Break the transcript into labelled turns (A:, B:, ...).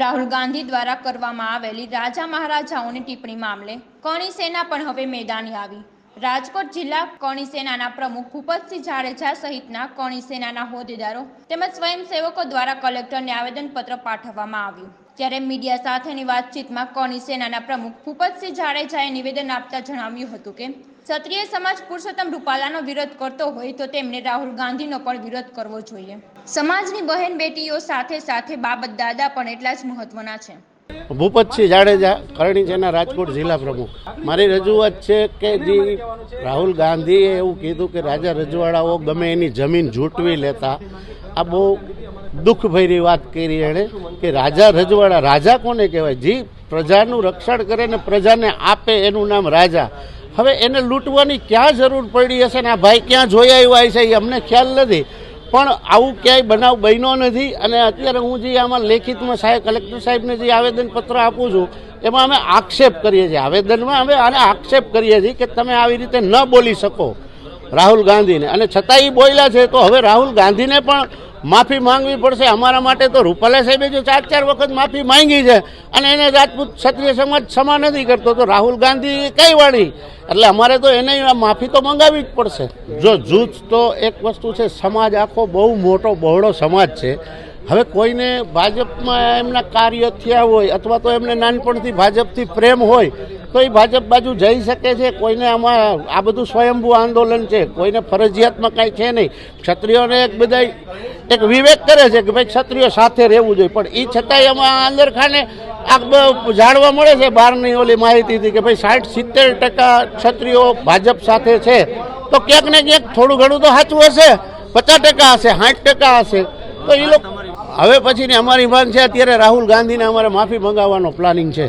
A: રાહુલ ગાંધી દ્વારા કરવામાં આવેલી રાજા મહારાજાઓની ટિપ્પણી મામલે કણી સેના પણ હવે મેદાને આવી. રાજકોટ જિલ્લા કણી સેનાના પ્રમુખ ભૂપતસિંહ જાડેજા સહિતના કણી સેનાના હોદ્દેદારો તેમજ સ્વયંસેવકો દ્વારા કલેક્ટરને આવેદનપત્ર પાઠવવામાં આવ્યું. ત્યારે મીડિયા સાથેની વાતચીતમાં કણી સેનાના પ્રમુખ ભૂપતસિંહ જાડેજાએ નિવેદન આપતા જણાવ્યું હતું કે, ક્ષત્રિય સમાજ પુરુષોત્તમ રૂપાલાનો વિરોધ કરતો હોય તો તેમને રાહુલ ગાંધીનો પણ વિરોધ કરવો જોઈએ. સમાજની બહેન બેટીઓ સાથે સાથે બાબત દાદા પણ એટલા જ મહત્વના છે.
B: ભૂપતસિંહ જાડેજા કરણી જેના રાજકોટ જિલ્લા પ્રમુખ. મારી રજૂઆત છે કે જે રાહુલ ગાંધીએ એવું કીધું કે રાજા રજવાડાઓ ગમે એની જમીન ઝૂંટવી લેતા. આ બહુ દુઃખભરી વાત કરી એણે કે રાજા રજવાડા, રાજા કોને કહેવાય? જે પ્રજાનું રક્ષણ કરે ને પ્રજાને આપે એનું નામ રાજા. હવે એને લૂંટવાની ક્યાં જરૂર પડી હશે ને? આ ભાઈ ક્યાં જોઈ આવ્યા છે એ અમને ખ્યાલ નથી. પણ આવું ક્યાંય બનાવ બન્યો નથી અને અત્યારે હું જે આમાં લેખિતમાં સાહેબ, કલેક્ટર સાહેબને જે આવેદનપત્ર આપું છું, એમાં અમે આક્ષેપ કરીએ છીએ. આવેદનમાં અમે આને આક્ષેપ કરીએ છીએ કે તમે આવી રીતે ન બોલી શકો રાહુલ ગાંધીને. અને છતાં એ બોલ્યા છે તો હવે રાહુલ ગાંધીને પણ માફી માંગવી પડશે. અમારા માટે તો રૂપાલા સાહેબે જો ચાર ચાર વખત માફી માંગી છે અને એને રાજપૂત ક્ષત્રિય સમાજ ક્ષમા નથી કરતો, તો રાહુલ ગાંધી કઈ વાળી એટલે અમારે તો એને માફી તો મંગાવવી જ પડશે. જો જૂથ તો એક વસ્તુ છે, સમાજ આખો બહુ મોટો, બહોળો સમાજ છે. હવે કોઈને ભાજપમાં એમના કાર્ય થયા હોય અથવા તો એમને નાનપણથી ભાજપથી પ્રેમ હોય તો એ ભાજપ બાજુ જઈ શકે છે, કોઈને આમાં આ બધું સ્વયંભૂ આંદોલન છે, કોઈને ફરજિયાતમાં કાંઈ છે નહીં. ક્ષત્રિયોને એક બધા એક વિવેક કરે છે કે ભાઈ ક્ષત્રિયો સાથે રહેવું જોઈએ. પણ એ છતાંય એમાં અંદર ખાને આ જાણવા મળે છે, બહારની ઓલી માહિતી હતી કે ભાઈ સાઠ સિત્તેર ટકા ક્ષત્રિયો ભાજપ સાથે છે. તો ક્યાંક ને ક્યાંક થોડું ઘણું તો સાચું હશે. પચાસ ટકા હશે, સાઠ ટકા હશે. તો એ લોકો હવે પછીની અમારી માંગ છે, અત્યારે રાહુલ ગાંધીને અમારે માફી મંગાવવાનો પ્લાનિંગ છે.